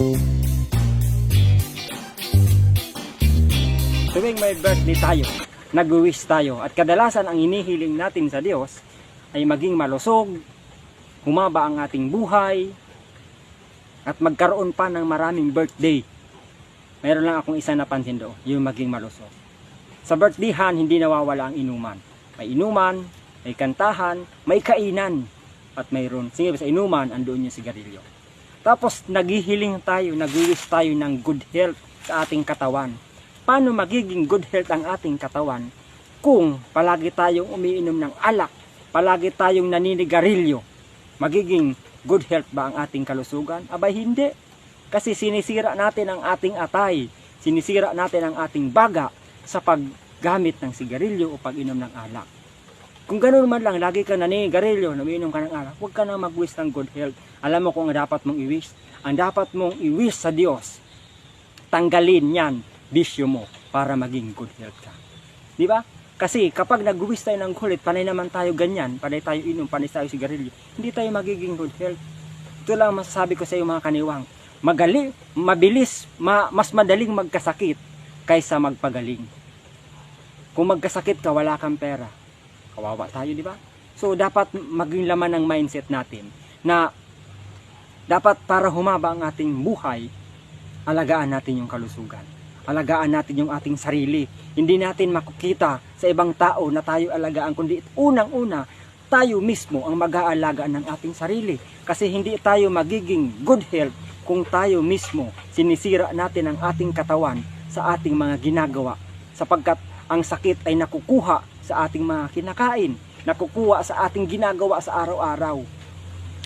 Tuwing may birthday tayo, nag-wish tayo at kadalasan ang inihiling natin sa Diyos ay maging malusog, humaba ang ating buhay, at magkaroon pa ng maraming birthday. Meron lang akong isa napansin doon, yung maging malusog. Sa birthdayhan, hindi nawawala ang inuman. May inuman, may kantahan, may kainan, at mayroon. Sige, sa inuman, andoon yung sigarilyo. Tapos, naghihiling tayo, nag-wish tayo ng good health sa ating katawan. Paano magiging good health ang ating katawan kung palagi tayong umiinom ng alak, palagi tayong naninigarilyo? Magiging good health ba ang ating kalusugan? Abay, hindi. Kasi sinisira natin ang ating atay, sinisira natin ang ating baga sa paggamit ng sigarilyo o pag-inom ng alak. Kung ganoon man lang, lagi ka naninigarilyo, umiinom ka ng alak, huwag ka na mag-wish ng good health. Alam mo kung ang dapat mong i-wish? Ang dapat mong i-wish sa Diyos, tanggalin yan, bisyo mo, para maging good health ka. Di ba? Kasi kapag nag-wish tayo ng kulit, panay naman tayo ganyan, panay tayo inom, panay tayo sigarilyo, hindi tayo magiging good health. Ito lang masasabi ko sa iyo mga kaniwang. Magali, mabilis, ma, mas madaling magkasakit kaysa magpagaling. Kung magkasakit ka, wala kang pera. Kawawa tayo, di ba? So, dapat maging laman ng mindset natin na dapat para humaba ang ating buhay, alagaan natin yung kalusugan. Alagaan natin yung ating sarili. Hindi natin makukita sa ibang tao na tayo alagaan, kundi unang-una, tayo mismo ang mag-aalaga ng ating sarili. Kasi hindi tayo magiging good health kung tayo mismo sinisira natin ang ating katawan sa ating mga ginagawa. Sapagkat ang sakit ay nakukuha sa ating mga kinakain, nakukuha sa ating ginagawa sa araw-araw.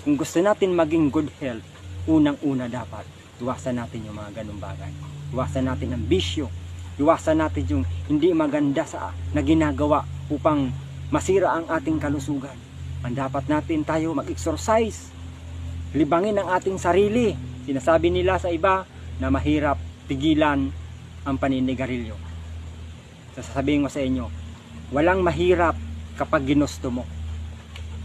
Kung gusto natin maging good health, unang-una dapat, iwasan natin yung mga ganong bagay. Iwasan natin ang bisyo. Iwasan natin yung hindi maganda sa na ginagawa upang masira ang ating kalusugan. Ang dapat natin tayo mag-exercise. Libangin ang ating sarili. Sinasabi nila sa iba na mahirap pigilan ang paninigarilyo. Sasabihin ko sa inyo, walang mahirap kapag ginusto mo.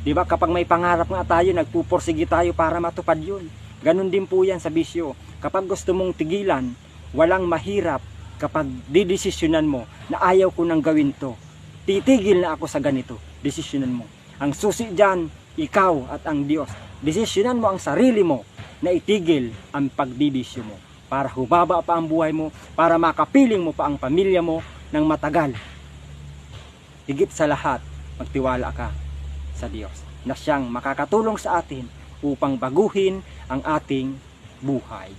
Di ba kapag may pangarap nga tayo, nagpupursigi tayo para matupad yun. Ganon din po yan sa bisyo. Kapag gusto mong tigilan, walang mahirap kapag didesisyonan mo na ayaw ko nang gawin to. Titigil na ako sa ganito. Desisyonan mo. Ang susi dyan, ikaw at ang Diyos. Desisyonan mo ang sarili mo na itigil ang pagbibisyo mo para humaba pa ang buhay mo, para makapiling mo pa ang pamilya mo ng matagal. Higit sa lahat, magtiwala ka sa Diyos na siyang makakatulong sa atin upang baguhin ang ating buhay.